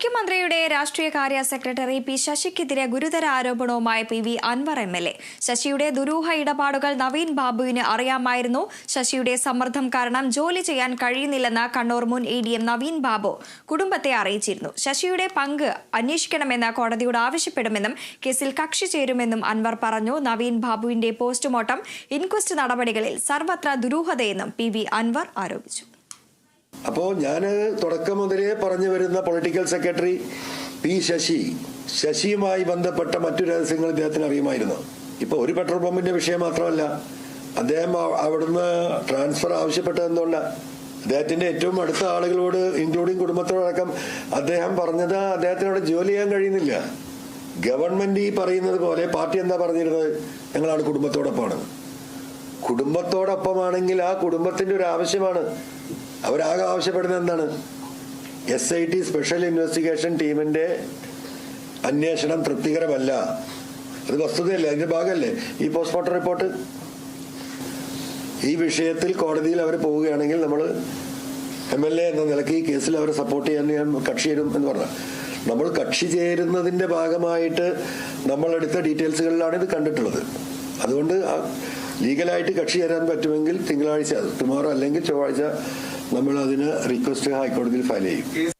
മുഖ്യമന്ത്രിയുടെ രാഷ്ട്രീയ കാര്യ സെക്രട്ടറി പി ശശിക്കെതിരെ ഗുരുതര ആരോപണവുമായി P V Anvar M L A. ശശിയുടെ ദുരൂഹ ഇടപാടുകൾ നവീൻ ബാബുവിന് അറിയാമായിരുന്നു. ശശിയുടെ സമ്മർദ്ദം കാരണം ജോലി ചെയ്യാൻ കഴിയുന്നില്ലെന്ന് കണ്ണൂർ മുൻ A D M Naveen Babu കുടുംബത്തെ അറിയിച്ചിരുന്നു. ശശിയുടെ പങ്ക് അന്വേഷിക്കണമെന്ന് കോടതിയോട് ആവശ്യപ്പെടുമെന്നും കേസിൽ കക്ഷി ചേരുമെന്നും അൻവർ പറഞ്ഞു. നവീൻ ബാബുവിന്റെ പോസ്റ്റ്മോർട്ടം ഇൻക്വസ്റ്റ് നടപടികളിൽ സർവത്ര ദുരൂഹതയെന്നും പി വി അൻവർ ആരോപിച്ചു. അപ്പോൾ ഞാൻ തുടക്കം മുതലേ പറഞ്ഞു വരുന്ന പൊളിറ്റിക്കൽ സെക്രട്ടറി പി ശശി ശശിയുമായി ബന്ധപ്പെട്ട മറ്റു രഹസ്യങ്ങൾ ഇദ്ദേഹത്തിന് അറിയുമായിരുന്നു. ഇപ്പൊ ഒരു പെട്രോൾ പമ്പിന്റെ വിഷയം മാത്രമല്ല അദ്ദേഹം അവിടുന്ന് ട്രാൻസ്ഫർ ആവശ്യപ്പെട്ടതെന്നുള്ള അദ്ദേഹത്തിന്റെ ഏറ്റവും അടുത്ത ആളുകളോട് ഇൻക്ലൂഡിങ് കുടുംബത്തോടക്കം അദ്ദേഹം പറഞ്ഞത് അദ്ദേഹത്തിനോട് ജോലി ചെയ്യാൻ കഴിയുന്നില്ല. ഗവൺമെന്റ് ഈ പറയുന്നത് പോലെ പാർട്ടി എന്താ പറഞ്ഞിരുന്നത്? ഞങ്ങളാണ് കുടുംബത്തോടൊപ്പമാണ്. കുടുംബത്തോടൊപ്പമാണെങ്കിൽ ആ കുടുംബത്തിന്റെ ഒരു ആവശ്യമാണ്. അവരാകെ ആവശ്യപ്പെടുന്നത് എന്താണ്? S I T special investigation ടീമിന്റെ അന്വേഷണം തൃപ്തികരമല്ല. അത് വസ്തുതയല്ലേ? അതിന്റെ ഭാഗമല്ലേ ഈ പോസ്റ്റ്മോർട്ടം റിപ്പോർട്ട് ഈ വിഷയത്തിൽ കോടതിയിൽ അവർ പോവുകയാണെങ്കിൽ നമ്മൾ എം എൽ എ എന്ന നിലയ്ക്ക് ഈ കേസിൽ അവരെ സപ്പോർട്ട് ചെയ്യാൻ ഞാൻ കക്ഷി ചേരും എന്ന് പറഞ്ഞു നമ്മൾ കക്ഷി ചേരുന്നതിന്റെ ഭാഗമായിട്ട് നമ്മൾ എടുത്ത ഡീറ്റെയിൽസുകളിലാണ് ഇത് കണ്ടിട്ടുള്ളത്. അതുകൊണ്ട് ലീഗലായിട്ട് കക്ഷി ചേരാൻ പറ്റുമെങ്കിൽ തിങ്കളാഴ്ച ടുമോറോ അല്ലെങ്കിൽ ചൊവ്വാഴ്ച നമ്മൾ അതിന് റിക്വസ്റ്റ് ഹൈക്കോടതിയിൽ ഫയൽ ചെയ്യും.